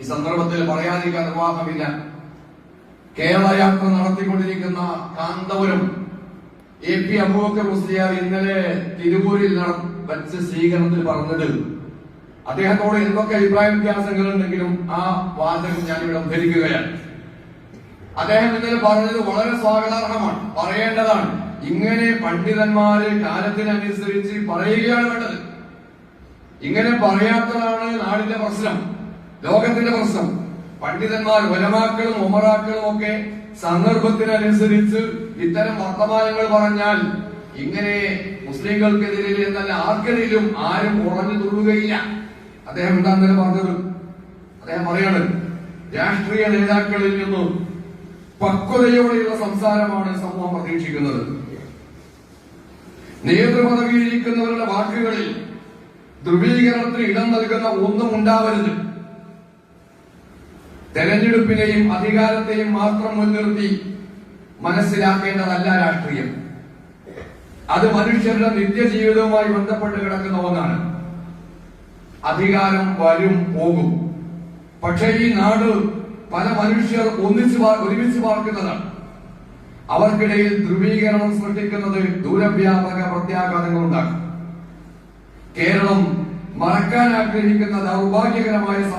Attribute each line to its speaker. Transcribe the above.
Speaker 1: ഈ സന്ദർഭത്തിൽ പറയാതിരിക്കാൻ നിർവാഹമില്ല. കേരള യാത്ര നടത്തിക്കൊണ്ടിരിക്കുന്ന കാന്തപുരം എ പി അബൂബക്കർ മുസ്ലിയാർ ഇന്നലെ തിരുവൂരിൽ വച്ച് സ്വീകരണത്തിൽ പറഞ്ഞത്. അദ്ദേഹത്തോട് എന്തൊക്കെ അഭിപ്രായ വ്യത്യാസങ്ങൾ ഉണ്ടെങ്കിലും ആ വാചകം ഞാൻ ഇവിടെ ഉദ്ധരിക്കുകയാണ്. അദ്ദേഹം ഇന്നലെ പറഞ്ഞത് വളരെ സ്വാഗതാർഹമാണ്. പറയേണ്ടതാണ്. ഇങ്ങനെ പണ്ഡിതന്മാര് കാലത്തിനനുസരിച്ച് പറയുകയാണ് വേണ്ടത്. ഇങ്ങനെ പറയാത്തതാണ് നാടിന്റെ പ്രശ്നം. ലോകത്തിന്റെ പ്രശ്നം. പണ്ഡിതന്മാർ ഒലമാക്കളും ഉമറാക്കളും ഒക്കെ സന്ദർഭത്തിനനുസരിച്ച് ഇത്തരം വർത്തമാനങ്ങൾ പറഞ്ഞാൽ ഇങ്ങനെ മുസ്ലിങ്ങൾക്കെതിരെ എന്നല്ല ആർക്കെതിരും ആരും ഉറഞ്ഞു തുള്ളുകയില്ല അദ്ദേഹം എന്താ പറഞ്ഞത്? അദ്ദേഹം പറയാണ് രാഷ്ട്രീയ നേതാക്കളിൽ നിന്നും പക്വതയോടെയുള്ള സംസാരമാണ് സമൂഹം പ്രതീക്ഷിക്കുന്നത്. നേതൃപദവിയിരിക്കുന്നവരുടെ വാക്കുകളിൽ ധ്രുവീകരണത്തിന് ഇടം നൽകുന്ന ഒന്നും ഉണ്ടാവരുത്. തെരഞ്ഞെടുപ്പിനെയും അധികാരത്തെയും മാത്രം മുൻനിർത്തി മനസ്സിലാക്കേണ്ടതല്ല രാഷ്ട്രീയം. അത് മനുഷ്യരുടെ നിത്യജീവിതവുമായി ബന്ധപ്പെട്ട് കിടക്കുന്ന ഒന്നാണ്. അധികാരം വരും പോകും. പക്ഷേ ഈ നാട് പല മനുഷ്യർ ഒന്നിച്ച് ഒരുമിച്ച് പാർക്കുന്നതാണ് അവർക്കിടയിൽ ധ്രുവീകരണം സൃഷ്ടിക്കുന്നത് ദൂരവ്യാപക പ്രത്യാഘാതങ്ങൾ ഉണ്ടാക്കും. കേരളം മറക്കാൻ ആഗ്രഹിക്കുന്ന ദൗർഭാഗ്യകരമായ